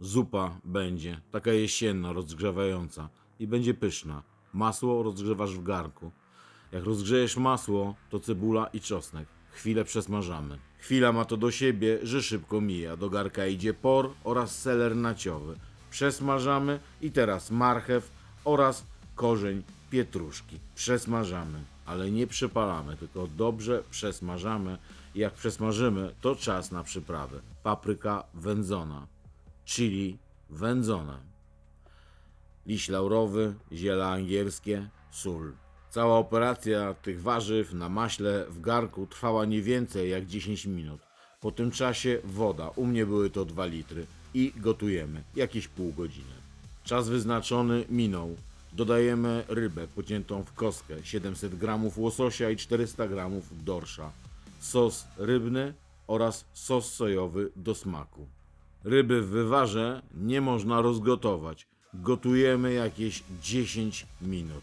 Zupa będzie, taka jesienna, rozgrzewająca i będzie pyszna. Masło rozgrzewasz w garnku. Jak rozgrzejesz masło, to cebula i czosnek. Chwilę przesmażamy. Chwila ma to do siebie, że szybko mija. Do garka idzie por oraz seler naciowy. Przesmażamy i teraz marchew oraz korzeń pietruszki. Przesmażamy, ale nie przypalamy, tylko dobrze przesmażamy. Jak przesmażymy, to czas na przyprawę. Papryka wędzona, chili wędzone, liść laurowy, ziele angielskie, sól. Cała operacja tych warzyw na maśle w garku trwała nie więcej jak 10 minut. Po tym czasie woda, u mnie były to 2 litry i gotujemy jakieś pół godziny. Czas wyznaczony minął. Dodajemy rybę pociętą w kostkę, 700 g łososia i 400 g dorsza, sos rybny oraz sos sojowy do smaku. Ryby w wywarze nie można rozgotować. Gotujemy jakieś 10 minut.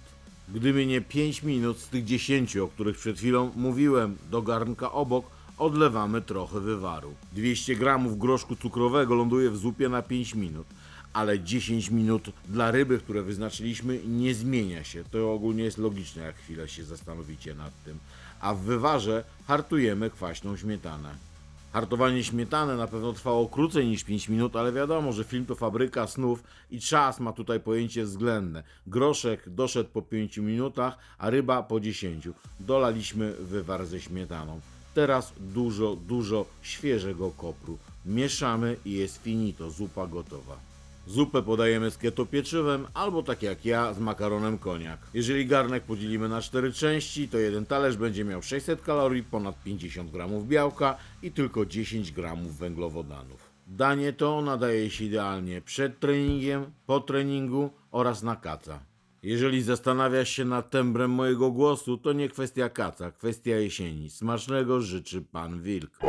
Gdyby nie 5 minut z tych 10, o których przed chwilą mówiłem, do garnka obok odlewamy trochę wywaru. 200 gramów groszku cukrowego ląduje w zupie na 5 minut, ale 10 minut dla ryby, które wyznaczyliśmy, nie zmienia się. To ogólnie jest logiczne, jak chwilę się zastanowicie nad tym. A w wywarze hartujemy kwaśną śmietanę. Hartowanie śmietany na pewno trwało krócej niż 5 minut, ale wiadomo, że film to fabryka snów i czas ma tutaj pojęcie względne. Groszek doszedł po 5 minutach, a ryba po 10. Dolaliśmy wywar ze śmietaną. Teraz dużo, dużo świeżego kopru. Mieszamy i jest finito, zupa gotowa. Zupę podajemy z keto pieczywem albo tak jak ja z makaronem koniak. Jeżeli garnek podzielimy na cztery części, to jeden talerz będzie miał 600 kalorii, ponad 50 gramów białka i tylko 10 gramów węglowodanów. Danie to nadaje się idealnie przed treningiem, po treningu oraz na kaca. Jeżeli zastanawiasz się nad tembrem mojego głosu, to nie kwestia kaca, kwestia jesieni. Smacznego życzy pan Wilk.